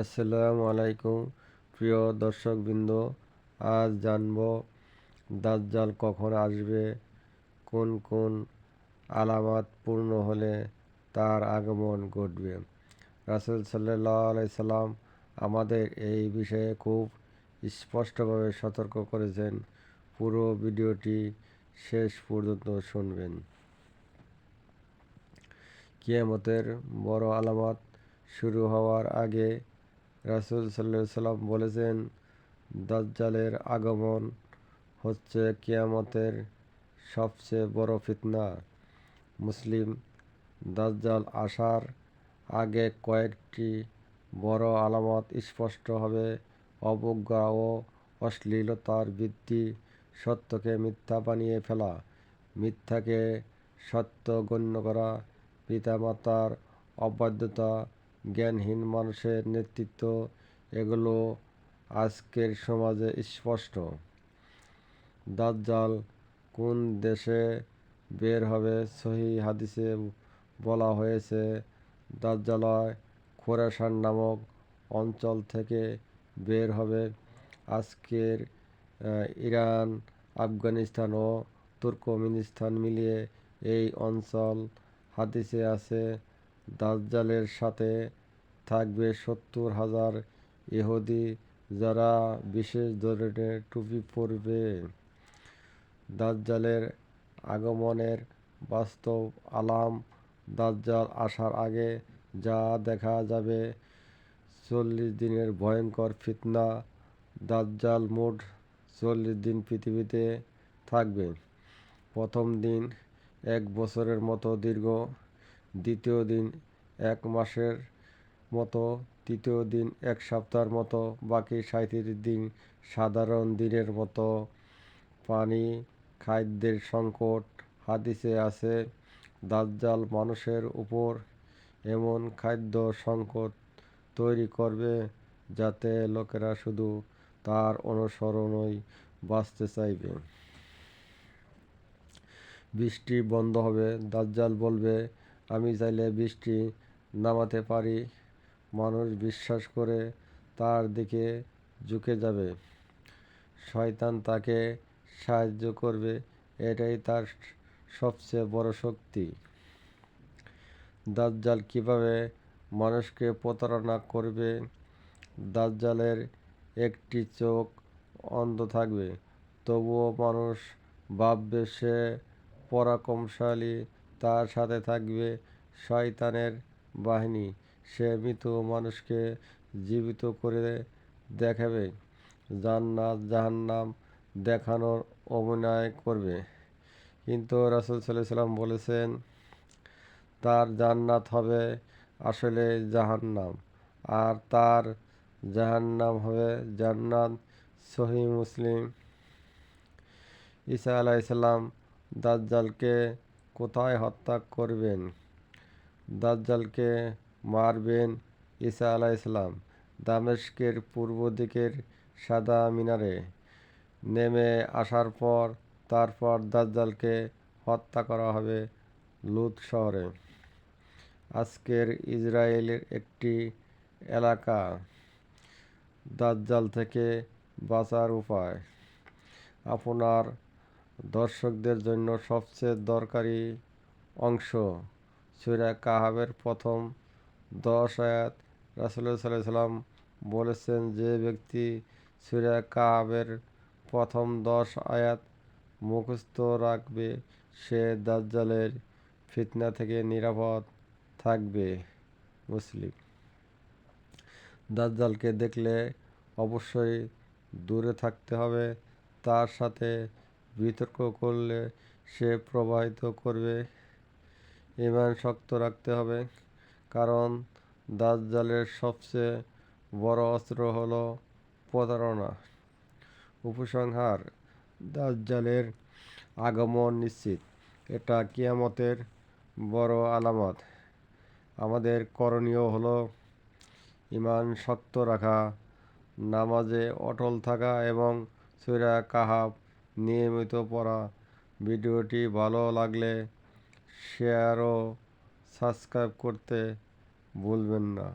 আসসালামু আলাইকুম। প্রিয় দর্শকবৃন্দ, আজ জানব দাজ্জাল কখন আসবে, কোন কোন আলামত পূর্ণ হলে তার আগমন ঘটবে। রাসুল সাল্লাহ আলাইসাল্লাম আমাদের এই বিষয়ে খুব স্পষ্টভাবে সতর্ক করেছেন। পুরো ভিডিওটি শেষ পর্যন্ত শুনবেন। কিয়ামতের বড় আলামত শুরু হওয়ার আগে রাসুল সাল্লাম বলেছেন, দাজ্জালের আগমন হচ্ছে কিয়ামতের সবচেয়ে বড় ফিতনা। মুসলিম দাজ্জাল আসার আগে কয়েকটি বড় আলামত স্পষ্ট হবে। অবজ্ঞা ও অশ্লীলতার বৃদ্ধি সত্যকে মিথ্যা বানিয়ে ফেলা, মিথ্যাকে সত্য গণ্য করা, পিতামাতার অবাধ্যতা জ্ঞানহীন মানুষের নেতৃত্ব, এগুলো আজকের সমাজে স্পষ্ট। দাজ্জাল কোন দেশে বের হবে সহি হাদিসে বলা হয়েছে, দাজ্জালয় খোরাসান নামক অঞ্চল থেকে বের হবে। আজকের ইরান, আফগানিস্তান ও তুর্কমেনিস্তান মিলিয়ে এই অঞ্চল হাদিসে আছে। দাজ্জালের সাথে থাকবে সত্তর হাজার ইহুদি যারা বিশেষ ধরনের টুপি পরবে। দাজ্জালের আগমনের বাস্তব আলাম দাজ্জাল আসার আগে যা দেখা যাবে, চল্লিশ দিনের ভয়ঙ্কর ফিতনা দাজ্জাল মোট চল্লিশ দিন পৃথিবীতে থাকবে। প্রথম দিন এক বছরের মতো দীর্ঘ দ্বিতীয় দিন এক মাসের মতো, তৃতীয় দিন এক সপ্তাহের মতো, বাকি সাঁত্রিশ দিন সাধারণ দিনের মতো। পানি, খাদ্যের সংকট হাদিসে আছে, দাজ্জাল মানুষের উপর এমন খাদ্য সংকট তৈরি করবে যাতে লোকেরা শুধু তার অনুসরণই বাঁচতে চাইবে। বৃষ্টি বন্ধ হবে, দাজ্জাল বলবে আমি চাইলে বৃষ্টি নামাতে পারি। মানুষ বিশ্বাস করে তার দিকে ঝুঁকে যাবে। শয়তান তাকে সাহায্য করবে, এটাই তার সবচেয়ে বড় শক্তি। দাজ্জাল কীভাবে মানুষকে প্রতারণা করবে? দাজ্জালের একটি চোখ অন্ধ থাকবে, তবুও মানুষ ভাববে সে পরাক্রমশালী তার সাথে থাকবে শয়তানের বাহিনী। সে মৃত মানুষকে জীবিত করে দেখাবে, জান্নাত জাহান্নাম দেখানোর অভিনয় করবে। কিন্তু রাসুল সাল্লাম বলেছেন, তার জান্নাত হবে আসলে জাহান্নাম, আর তার জাহান্নাম হবে জান্নাত। সহি মুসলিম ঈসা আলাইসাল্লাম দাজ্জালকে কোথায় হত্যা করবেন? দাজ্জালকে মারবেন ঈসা ইসলাম দামেস্কের পূর্ব দিকের সাদা মিনারে নেমে আসার পর তারপর দাজ্জালকে হত্যা করা হবে লুত শহরে। আজকের ইসরায়েলের একটি এলাকা দাজ্জাল থেকে বাঁচার উপায়। আপনার দর্শকদের জন্য সবচেয়ে দরকারি অংশ। সুরা কাহাবের প্রথম দশ আয়াত রাসুল্লাহ সাল্লাহ সাল্লাম বলেছেন, যে ব্যক্তি সুরা কাহাবের প্রথম দশ আয়াত মুখস্থ রাখবে, সে দাজ্জালের ফিতনা থেকে নিরাপদ থাকবে। মুসলিম, দাজ্জালকে দেখলে অবশ্যই দূরে থাকতে হবে। তার সাথে বিতর্ক করলে সে প্রবাহিত করবে। ইমান শক্ত রাখতে হবে, কারণ দাজ্জালের সবচেয়ে বড় অস্ত্র হল প্রতারণা। উপসংহার, দাজ্জালের আগমন নিশ্চিত। এটা কিয়ামতের বড় আলামত। আমাদের করণীয় হলো ইমান শক্ত রাখা, নামাজে অটল থাকা এবং সুরা কাহাব নিয়মিত পড়া ভিডিওটি ভালো লাগলে শেয়ার ও সাবস্ক্রাইব করতে ভুলবেন না।